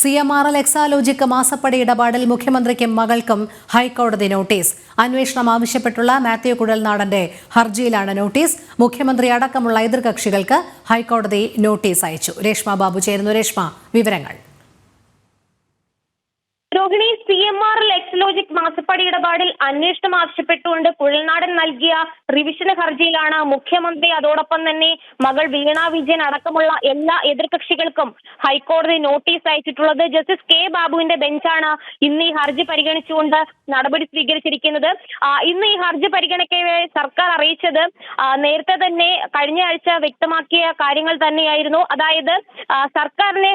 C M R L Exalogic മാസപ്പടി ഇടപാടിൽ മുഖ്യമന്ത്രിക്കും മകൾക്കും ഹൈക്കോടതി നോട്ടീസ്. അന്വേഷണം ആവശ്യപ്പെട്ടുള്ള മാത്യു കുഴൽനാടന്റെ ഹർജിയിലാണ് നോട്ടീസ്. മുഖ്യമന്ത്രി അടക്കമുള്ള എതിർകക്ഷികൾക്ക് ഹൈക്കോടതി നോട്ടീസ് അയച്ചു. രേഷ്മ ബാബു ചേരുന്നു. രേഷ്മ വിവരങ്ങൾ. Rohini C M R logic മാസപ്പടി ഇടപാടിൽ അന്വേഷണം ആവശ്യപ്പെട്ടുകൊണ്ട് കുഴൽനാടൻ നൽകിയ റിവിഷൻ ഹർജിയിലാണ് മുഖ്യമന്ത്രി അതോടൊപ്പം തന്നെ മകൾ വീണ വിജയൻ അടക്കമുള്ള എല്ലാ എതിർകക്ഷികൾക്കും ഹൈക്കോടതി നോട്ടീസ് അയച്ചിട്ടുള്ളത്. ജസ്റ്റിസ് കെ ബാബുവിന്റെ ബെഞ്ചാണ് ഇന്ന് ഈ ഹർജി പരിഗണിച്ചുകൊണ്ട് നടപടി സ്വീകരിച്ചിരിക്കുന്നത്. ഇന്ന് ഈ ഹർജി പരിഗണിക്കവേ സർക്കാർ അറിയിച്ചത് നേരത്തെ തന്നെ കഴിഞ്ഞ ആഴ്ച വ്യക്തമാക്കിയ കാര്യങ്ങൾ തന്നെയായിരുന്നു. അതായത് സർക്കാരിനെ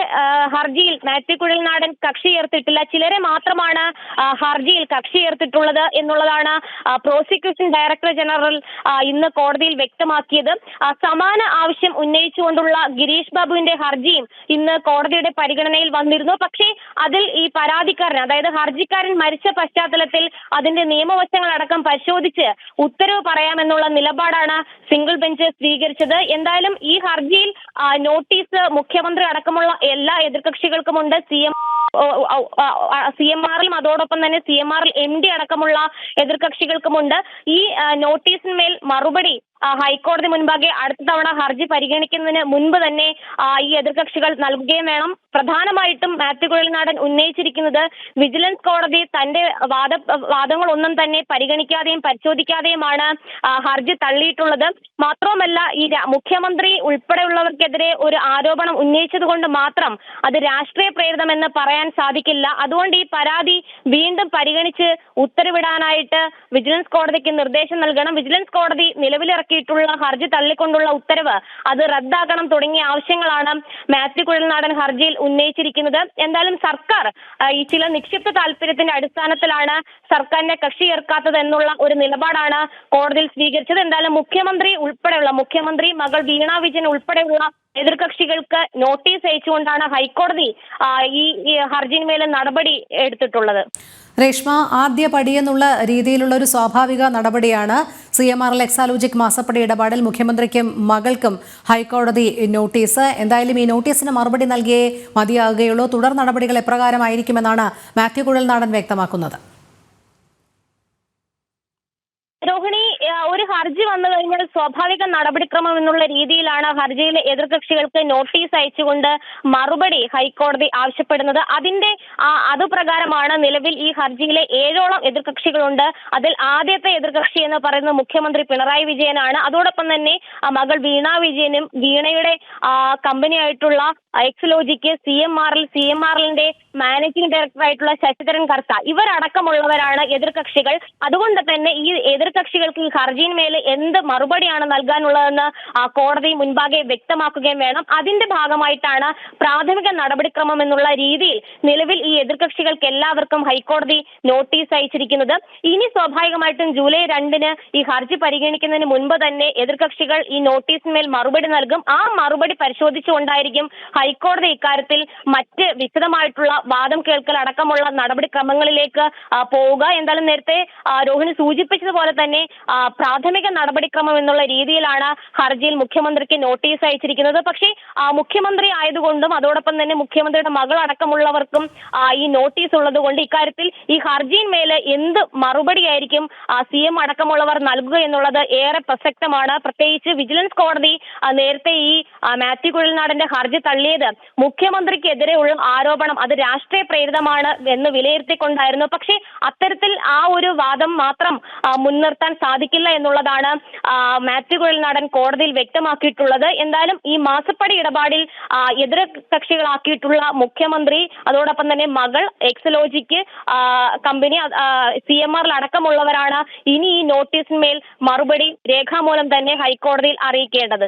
ഹർജിയിൽ മാത്യു കുഴൽനാടൻ കക്ഷി ചേർത്തിട്ടില്ല ചിലരെ മാത്രമാണ് ഹർജിയിൽ കക്ഷി ചേർത്തിട്ടുള്ളത് എന്നുള്ളതാണ് പ്രോസിക്യൂഷൻ ഡയറക്ടർ ജനറൽ ഇന്ന് കോടതിയിൽ വ്യക്തമാക്കിയത്. സമാന ആവശ്യം ഉന്നയിച്ചുകൊണ്ടുള്ള ഗിരീഷ് ബാബുവിന്റെ ഹർജിയും ഇന്ന് കോടതിയുടെ പരിഗണനയിൽ വന്നിരുന്നു. പക്ഷേ അതിൽ ഈ പരാതിക്കാരൻ അതായത് ഹർജിക്കാരൻ മരിച്ച പശ്ചാത്തലത്തിൽ അതിന്റെ നിയമവശങ്ങൾ അടക്കം പരിശോധിച്ച് ഉത്തരവ് പറയാമെന്നുള്ള നിലപാടാണ് സിംഗിൾ ബെഞ്ച് സ്വീകരിച്ചത്. എന്തായാലും ഈ ഹർജിയിൽ നോട്ടീസ് മുഖ്യമന്ത്രി അടക്കമുള്ള എല്ലാ എതിർകക്ഷികൾക്കുമുണ്ട്. സി എം സി എം ആറിലും അതോടൊപ്പം തന്നെ സി എം ആറിൽ എം ഡി അടക്കമുള്ള എതിർകക്ഷികൾക്കുമുണ്ട്. ഈ നോട്ടീസിന്മേൽ മറുപടി ഹൈക്കോടതി മുൻപാകെ അടുത്ത തവണ ഹർജി പരിഗണിക്കുന്നതിന് മുൻപ് തന്നെ ഈ എതിർകക്ഷികൾ നൽകുകയും വേണം. പ്രധാനമായിട്ടും മാത്യു കുഴൽനാടൻ ഉന്നയിച്ചിരിക്കുന്നത് വിജിലൻസ് കോടതി തന്റെ വാദ വാദങ്ങളൊന്നും തന്നെ പരിഗണിക്കാതെയും പരിശോധിക്കാതെയുമാണ് ഹർജി തള്ളിയിട്ടുള്ളത്. മാത്രവുമല്ല ഈ മുഖ്യമന്ത്രി ഉൾപ്പെടെയുള്ളവർക്കെതിരെ ഒരു ആരോപണം ഉന്നയിച്ചത് കൊണ്ട് മാത്രം അത് രാഷ്ട്രീയ പ്രേരിതമെന്ന് പറയാൻ സാധിക്കില്ല. അതുകൊണ്ട് ഈ പരാതി വീണ്ടും പരിഗണിച്ച് ഉത്തരവിടാനായിട്ട് വിജിലൻസ് കോടതിക്ക് നിർദ്ദേശം നൽകണം. വിജിലൻസ് കോടതി നിലവിലിറക്കിയിട്ടുള്ള ഹർജി തള്ളിക്കൊണ്ടുള്ള ഉത്തരവ് അത് റദ്ദാക്കണം തുടങ്ങിയ ആവശ്യങ്ങളാണ് മാത്യു കുഴൽനാടൻ ഹർജിയിൽ ഉന്നയിച്ചിരിക്കുന്നത്. എന്തായാലും സർക്കാർ ഈ ചില നിക്ഷിപ്ത താല്പര്യത്തിന്റെ അടിസ്ഥാനത്തിലാണ് സർക്കാരിനെ കക്ഷി ഏർക്കാത്തത് എന്നുള്ള ഒരു നിലപാടാണ് കോടതിയിൽ സ്വീകരിച്ചത്. എന്തായാലും മുഖ്യമന്ത്രി ഉൾപ്പെടെയുള്ള മുഖ്യമന്ത്രി മകൾ വീണ വിജയൻ ഉൾപ്പെടെയുള്ള എതിർകക്ഷികൾക്ക് നോട്ടീസ് അയച്ചുകൊണ്ടാണ് ഹൈക്കോടതി ഈ ഹർജിന്മേൽ നടപടി എടുത്തിട്ടുള്ളത്. രേഷ്മ ആദ്യ പടിയെന്നുള്ള രീതിയിലുള്ള ഒരു സ്വാഭാവിക നടപടിയാണ് C M R L Exalogic മാസപ്പടി ഇടപാടിൽ മുഖ്യമന്ത്രിക്കും മകൾക്കും ഹൈക്കോടതി നോട്ടീസ്. എന്തായാലും ഈ നോട്ടീസിന് മറുപടി നൽകിയേ മതിയാകുകയുള്ളൂ. തുടർ നടപടികൾ എപ്രകാരമായിരിക്കുമെന്നാണ് മാത്യു കുഴൽനാടൻ വ്യക്തമാക്കുന്നത്. രോഹിണി ഒരു ഹർജി വന്നു കഴിഞ്ഞാൽ സ്വാഭാവിക നടപടിക്രമം എന്നുള്ള രീതിയിലാണ് ഹർജിയിലെ എതിർകക്ഷികൾക്ക് നോട്ടീസ് അയച്ചുകൊണ്ട് മറുപടി ഹൈക്കോടതി ആവശ്യപ്പെടുന്നത്. അതിന്റെ അത് അതുപ്രകാരമാണ് നിലവിൽ ഈ ഹർജിയിലെ ഏഴോളം എതിർകക്ഷികളുണ്ട്. അതിൽ ആദ്യത്തെ എതിർകക്ഷി എന്ന് പറയുന്നത് മുഖ്യമന്ത്രി പിണറായി വിജയനാണ്. അതോടൊപ്പം തന്നെ മകൾ വീണ വിജയനും വീണയുടെ company കമ്പനിയായിട്ടുള്ള Exalogic C M R L C M R എല്ലിന്റെ മാനേജിംഗ് ഡയറക്ടർ ആയിട്ടുള്ള ശശിധരൻ കർത്ത. ഇവരടക്കമുള്ളവരാണ് എതിർകക്ഷികൾ. അതുകൊണ്ട് തന്നെ ഈ എതിർകക്ഷികൾക്ക് ഈ ഹർജിയിന്മേൽ എന്ത് മറുപടിയാണ് നൽകാനുള്ളതെന്ന് കോടതി മുൻപാകെ വ്യക്തമാക്കുകയും വേണം. അതിന്റെ ഭാഗമായിട്ടാണ് പ്രാഥമിക നടപടിക്രമം എന്നുള്ള രീതിയിൽ നിലവിൽ ഈ എതിർകക്ഷികൾക്ക് എല്ലാവർക്കും ഹൈക്കോടതി നോട്ടീസ് അയച്ചിരിക്കുന്നത്. ഇനി സ്വാഭാവികമായിട്ടും ജൂലൈ രണ്ടിന് ഈ ഹർജി പരിഗണിക്കുന്നതിന് മുൻപ് തന്നെ എതിർകക്ഷികൾ ഈ നോട്ടീസിന്മേൽ മറുപടി നൽകും. ആ മറുപടി പരിശോധിച്ചുകൊണ്ടായിരിക്കും ഹൈക്കോടതി ഇക്കാര്യത്തിൽ മറ്റ് വിശദമായിട്ടുള്ള വാദം കേൾക്കൽ അടക്കമുള്ള നടപടിക്രമങ്ങളിലേക്ക് പോവുക. എന്തായാലും നേരത്തെ രോഹിണി സൂചിപ്പിച്ചതുപോലെ തന്നെ പ്രാഥമിക നടപടിക്രമം എന്നുള്ള രീതിയിലാണ് ഹർജിയിൽ മുഖ്യമന്ത്രിക്ക് നോട്ടീസ് അയച്ചിരിക്കുന്നത്. പക്ഷേ മുഖ്യമന്ത്രി ആയതുകൊണ്ടും അതോടൊപ്പം തന്നെ മുഖ്യമന്ത്രിയുടെ മകൾ അടക്കമുള്ളവർക്കും ഈ നോട്ടീസ് ഉള്ളത് കൊണ്ട് ഇക്കാര്യത്തിൽ ഈ ഹർജിയിന്മേൽ എന്ത് മറുപടിയായിരിക്കും സി എം അടക്കമുള്ളവർ നൽകുക എന്നുള്ളത് ഏറെ പ്രസക്തമാണ്. പ്രത്യേകിച്ച് വിജിലൻസ് കോടതി നേരത്തെ ഈ മാത്യു കുഴൽനാടന്റെ ഹർജി തള്ളിയത് മുഖ്യമന്ത്രിക്കെതിരെയുള്ള ആരോപണം. അത് രാഷ്ട്രീയ പ്രേരിതമാണ് എന്ന് വിലയിരുത്തിക്കൊണ്ടായിരുന്നു. പക്ഷേ അത്തരത്തിൽ ആ ഒരു വാദം മാത്രം മുൻനിർത്താൻ സാധിക്കില്ല എന്നുള്ളതാണ് മാത്യു കുഴൽനാടൻ കോടതിയിൽ വ്യക്തമാക്കിയിട്ടുള്ളത്. എന്തായാലും ഈ മാസപ്പടി ഇടപാടിൽ എതിര കക്ഷികളാക്കിയിട്ടുള്ള മുഖ്യമന്ത്രി അതോടൊപ്പം തന്നെ മകൾ എക്സലോജിക്ക് കമ്പനി സി എം ആറിൽ അടക്കമുള്ളവരാണ് ഇനി ഈ നോട്ടീസിന്മേൽ മറുപടി രേഖാമൂലം തന്നെ ഹൈക്കോടതിയിൽ അറിയിക്കേണ്ടത്.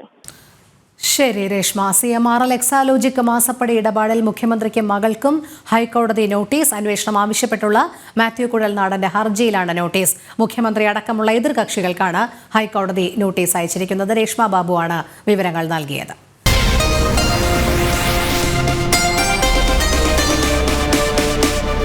ശരി Reshma. C M R L Exalogic മാസപ്പടി ഇടപാടിൽ മുഖ്യമന്ത്രിക്ക് മകൾക്കും ഹൈക്കോടതി നോട്ടീസ് അന്വേഷണം ആവശ്യപ്പെട്ടുള്ള മാത്യു കുഴൽനാടന്റെ ഹർജിയിലാണ് നോട്ടീസ്. മുഖ്യമന്ത്രി അടക്കമുള്ള എതിർകക്ഷികൾക്കാണ് ഹൈക്കോടതി നോട്ടീസ് അയച്ചിരിക്കുന്നത്. രേഷ്മ ബാബുവാണ് വിവരങ്ങൾ നൽകിയത്.